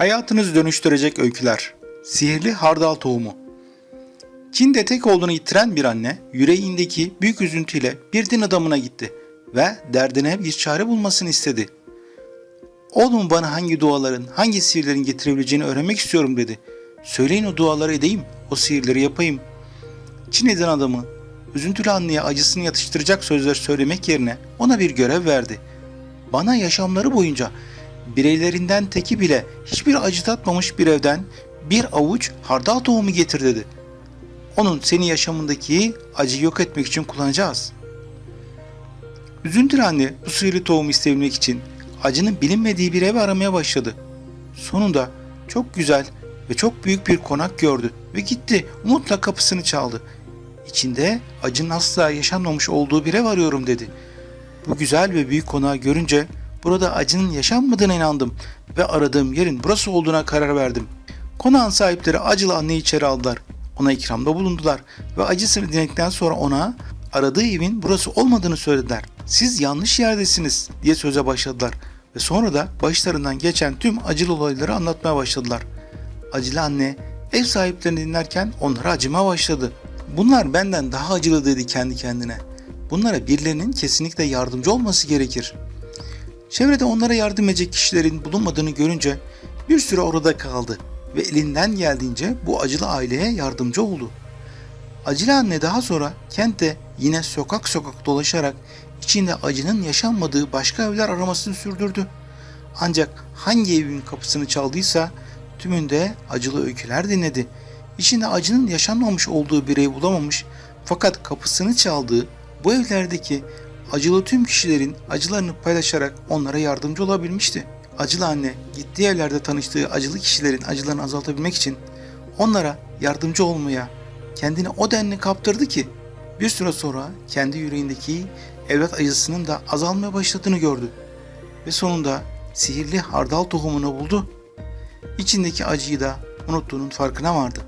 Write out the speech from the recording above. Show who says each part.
Speaker 1: Hayatınızı dönüştürecek öyküler. Sihirli hardal tohumu. Çin'de tek olduğunu yitiren bir anne yüreğindeki büyük üzüntüyle bir din adamına gitti ve derdine bir çare bulmasını istedi. Oğlum bana hangi duaların, hangi sihirlerin getirebileceğini öğrenmek istiyorum dedi. Söyleyin o duaları edeyim, o sihirleri yapayım. Çin din adamı üzüntülü anneye acısını yatıştıracak sözler söylemek yerine ona bir görev verdi. Bana yaşamları boyunca bireylerinden teki bile hiçbir acı tatmamış bir evden bir avuç hardal tohumu getir dedi. Onun senin yaşamındaki acıyı yok etmek için kullanacağız. Üzüntülü anne bu sihirli tohumu isteyebilmek için acının bilinmediği bir ev aramaya başladı. Sonunda çok güzel ve çok büyük bir konak gördü ve gitti umutla kapısını çaldı. İçinde acının asla yaşanmamış olduğu bir ev arıyorum dedi. Bu güzel ve büyük konağı görünce burada acının yaşanmadığına inandım ve aradığım yerin burası olduğuna karar verdim. Konağın sahipleri acılı anneyi içeri aldılar. Ona ikramda bulundular ve acısını dinledikten sonra ona aradığı evin burası olmadığını söylediler. Siz yanlış yerdesiniz diye söze başladılar ve sonra da başlarından geçen tüm acılı olayları anlatmaya başladılar. Acılı anne ev sahiplerini dinlerken onlara acıma başladı. Bunlar benden daha acılı dedi kendi kendine. Bunlara birilerinin kesinlikle yardımcı olması gerekir. Çevrede onlara yardım edecek kişilerin bulunmadığını görünce bir süre orada kaldı ve elinden geldiğince bu acılı aileye yardımcı oldu. Acılı anne daha sonra kentte yine sokak sokak dolaşarak içinde acının yaşanmadığı başka evler aramasını sürdürdü. Ancak hangi evin kapısını çaldıysa tümünde acılı öyküler dinledi. İçinde acının yaşanmamış olduğu bir ev bulamamış fakat kapısını çaldığı bu evlerdeki acılı tüm kişilerin acılarını paylaşarak onlara yardımcı olabilmişti. Acılı anne gittiği evlerde tanıştığı acılı kişilerin acılarını azaltabilmek için onlara yardımcı olmaya kendini o denli kaptırdı ki bir süre sonra kendi yüreğindeki evlat acısının da azalmaya başladığını gördü. Ve sonunda sihirli hardal tohumunu buldu. İçindeki acıyı da unuttuğunun farkına vardı.